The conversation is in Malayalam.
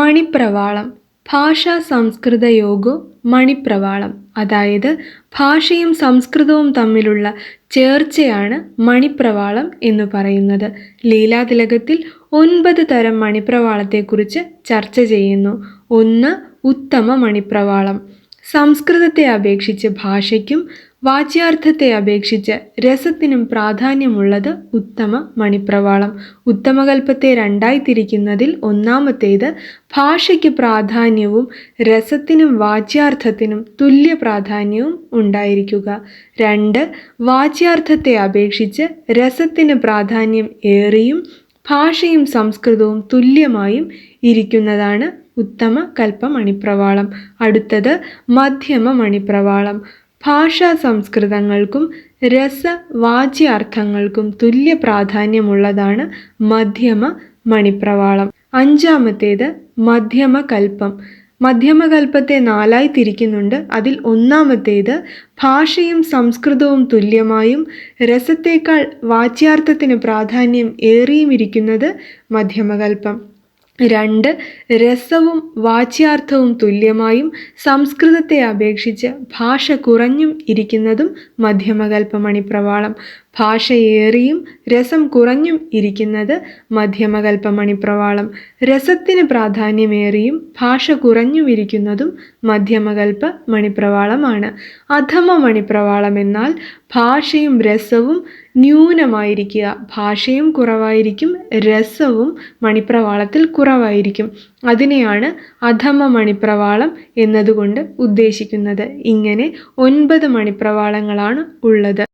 മണിപ്രവാളം ഭാഷാ സംസ്കൃത യോഗോ മണിപ്രവാളം. അതായത് ഭാഷയും സംസ്കൃതവും തമ്മിലുള്ള ചേർച്ചയാണ് മണിപ്രവാളം എന്ന് പറയുന്നത്. ലീലാതിലകത്തിൽ ഒൻപത് തരം മണിപ്രവാളത്തെക്കുറിച്ച് ചർച്ച ചെയ്യുന്നു. ഒന്ന് ഉത്തമ മണിപ്രവാളം. സംസ്കൃതത്തെ അപേക്ഷിച്ച് ഭാഷയ്ക്കും വാച്യാർത്ഥത്തെ അപേക്ഷിച്ച് രസത്തിനും പ്രാധാന്യമുള്ളത് ഉത്തമ മണിപ്രവാളം. ഉത്തമകൽപ്പത്തെ രണ്ടായി തിരിക്കുന്നതിൽ ഒന്നാമത്തേത് ഭാഷയ്ക്ക് പ്രാധാന്യവും രസത്തിനും വാച്യാർത്ഥത്തിനും തുല്യ പ്രാധാന്യവും ഉണ്ടായിരിക്കുക. രണ്ട് വാച്യാർത്ഥത്തെ അപേക്ഷിച്ച് രസത്തിന് പ്രാധാന്യം ഏറിയും ഭാഷയും സംസ്കൃതവും തുല്യമായും ഇരിക്കുന്നതാണ് ഉത്തമ കൽപ്പ മണിപ്രവാളം. അടുത്തത് മധ്യമ മണിപ്രവാളം. ഭാഷാ സംസ്കൃതങ്ങൾക്കും രസ വാച്യാർത്ഥങ്ങൾക്കും തുല്യ പ്രാധാന്യമുള്ളതാണ് മധ്യമ മണിപ്രവാളം. അഞ്ചാമത്തേത് മധ്യമ കൽപ്പം മധ്യമകൽപ്പത്തെ നാലായി തിരിക്കുന്നുണ്ട്. അതിൽ ഒന്നാമത്തേത് ഭാഷയും സംസ്കൃതവും തുല്യമായും രസത്തേക്കാൾ വാച്യാർത്ഥത്തിന് പ്രാധാന്യം ഏറിയും ഇരിക്കുന്നത് മധ്യമകൽപ്പം. രണ്ട് രസവും വാച്യാർത്ഥവും തുല്യമായും സംസ്കൃതത്തെ അപേക്ഷിച്ച് ഭാഷ കുറഞ്ഞും ഇരിക്കുന്നതും മധ്യമകൽപ്പമണി പ്രവാളം. ഭാഷയേറിയും രസം കുറഞ്ഞും ഇരിക്കുന്നത് മധ്യമകൽപ്പമണി പ്രവാളം. രസത്തിന് പ്രാധാന്യമേറിയും ഭാഷ കുറഞ്ഞും ഇരിക്കുന്നതും മധ്യമകൽപ്പ മണിപ്രവാളമാണ് അധമ മണിപ്രവാളം എന്നാൽ ഭാഷയും രസവും ന്യൂനമായിരിക്കുക. ഭാഷയും കുറവായിരിക്കും രസവും മണിപ്രവാളത്തിൽ കുറവായിരിക്കും. അതിനെയാണ് അധമ മണിപ്രവാളം എന്നതുകൊണ്ട് ഉദ്ദേശിക്കുന്നത്. ഇങ്ങനെ ഒൻപത് മണിപ്രവാളങ്ങളാണ് ഉള്ളത്.